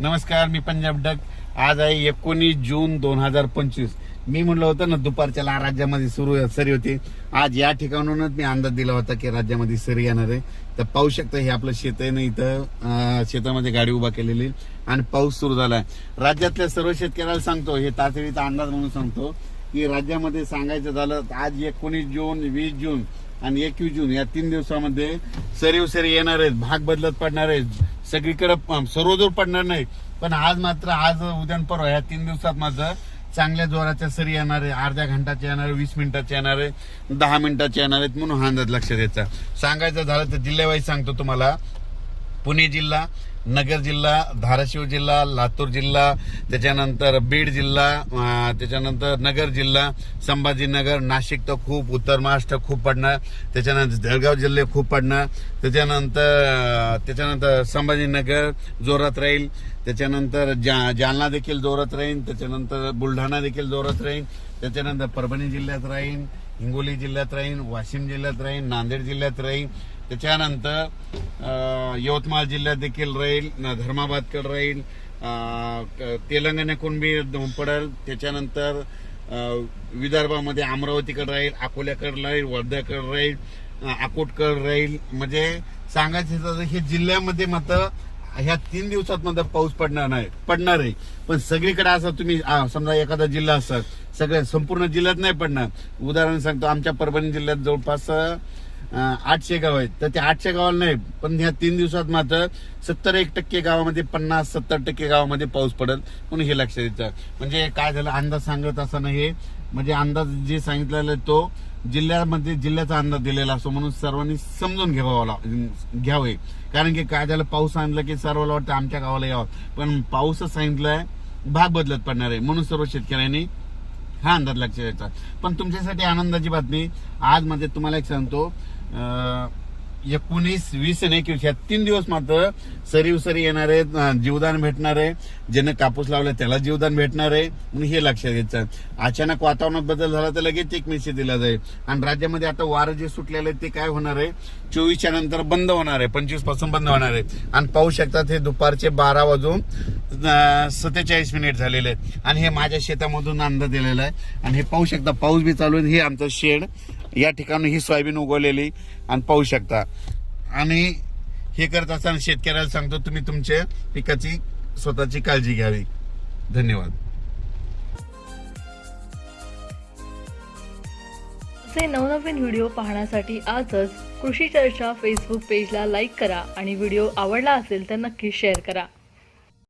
नमस्कार मी पंजाब डक आज आहे एकोणीस जून दोन हजार पंचवीस. मी म्हणलं होतं ना दुपारच्या ला- राज्यामध्ये सुरू सरी होती. आज या ठिकाणाहूनच मी अंदाज दिला होता की राज्यामध्ये सरी येणार आहे. तर पाहू शकता हे आपलं शेत आहे ना इथं. शेतामध्ये गाडी उभा केलेली आणि पाऊस सुरू झाला आहे राज्यातल्या सर्व शेतकऱ्याला सांगतो हे तातडीचा अंदाज म्हणून सांगतो की राज्यामध्ये सांगायचं झालं तर आज एकोणीस जून वीस जून आणि एकवीस जून या तीन दिवसामध्ये सरीव सरी येणार आहेत भाग बदलत पडणार आहेत. सगळीकडे प- सर्वदूर पडणार नाही. पण आज मात्र आज उद्या परवा या तीन दिवसात मात्र चांगल्या जोराच्या सरी येणार आहे अर्ध्या घंटाचे येणार आहे वीस मिनिटाचे येणार आहे दहा मिनिटाचे येणार आहेत म्हणून हा अंदाज लक्षात द्यायचा सांगायचं झालं तर जिल्ह्यावाईज सांगतो तुम्हाला. पुणे जिल्हा नगर जिल्हा धाराशिव जिल्हा लातूर जिल्हा त्याच्यानंतर बीड जिल्हा त्याच्यानंतर नगर जिल्हा संभाजीनगर नाशिक तर खूप उत्तर महाराष्ट्र खूप पडणार त्याच्यानंतर जळगाव जिल्हे खूप पडणार त्याच्यानंतर त्याच्यानंतर संभाजीनगर जोरात राहील त्याच्यानंतर जा जालना देखील जोरात राहील त्याच्यानंतर बुलढाणा देखील जोरात राहील त्याच्यानंतर परभणी जिल्ह्यात राहील हिंगोली जिल्ह्यात राहील वाशिम जिल्ह्यात राहील नांदेड जिल्ह्यात राहीन. त्याच्यानंतर यवतमाळ जिल्ह्यात देखील राहील न- धर्माबादकडे राहील क- तेलंगणाकडून बी पडेल त्याच्यानंतर विदर्भामध्ये अमरावतीकडे राहील अकोल्याकडे राहील वर्ध्याकडे राहील अकोटकडे राहील. म्हणजे सांगायचं तर हे जिल्ह्यामध्ये मात्र ह्या तीन दिवसात मध्ये पाऊस पडणार नाही पडणार आहे पण सगळीकडे असं तुम्ही समजा एखादा जिल्हा असत सगळ्या संपूर्ण जिल्ह्यात नाही पडणार. उदाहरण सांगतो आमच्या परभणी जिल्ह्यात जवळपास आठशे गाव आहेत. तर त्या आठशे गावाला नाही पण ह्या तीन दिवसात मात्र सत्तर एक टक्के गावामध्ये पन्नास सत्तर टक्के गावामध्ये पाऊस पडेल म्हणून हे लक्षात द्यायचं म्हणजे काय झालं अंदाज सांगत असताना हे म्हणजे अंदाज जे सांगितलेला आहे तो जिल्ह्यामध्ये जिल्ह्याचा अंदाज दिलेला असतो म्हणून सर्वांनी समजून घ्यावा घ्यावे. कारण की काय झालं पाऊस सांगितलं की सर्वाला वाटतं आमच्या गावाला यावं. पण पाऊसच सांगितलंय भाग बदलत पडणार आहे म्हणून सर्व शेतकऱ्यांनी हा अंदाज लक्षात द्यायचा पण तुमच्यासाठी आनंदाची बातमी आज म्हणजे तुम्हाला एक सांगतो एकोणीस वीस आणि एकवीस या तीन दिवस मात्र सरी उसरी येणार आहे जीवदान भेटणार आहे. ज्यानं कापूस लावला त्याला जीवदान भेटणार आहे. म्हणून हे लक्षात घ्यायचं. अचानक वातावरणात बदल झाला तर लगेच एक मेसेज दिला जाईल. आणि राज्यामध्ये आता वारं जे सुटलेलं आहे ते काय होणार आहे? चोवीसच्या नंतर बंद होणार आहे. पंचवीसपासून बंद होणार आहे. आणि पाहू शकतात हे दुपारचे बारा वाजून सत्तेचाळीस मिनिट झालेले आहेत. आणि हे माझ्या शेतामधून अंदा दिलेला आहे. आणि हे पाहू शकता पाऊस बी चालू आहे. हे आमचं शेड. या ठिकाणी ही सोयाबीन उगवलेली. आणि पाहू शकता. आणि हे करत असताना शेतकऱ्याला सांगतो तुम्ही तुमच्या पिकाची स्वतःची काळजी घ्यावी. धन्यवाद. असे नवनवीन व्हिडिओ पाहण्यासाठी आजच कृषी चर्चा फेसबुक पेजला लाईक करा. आणि व्हिडिओ आवडला असेल तर नक्की शेअर करा.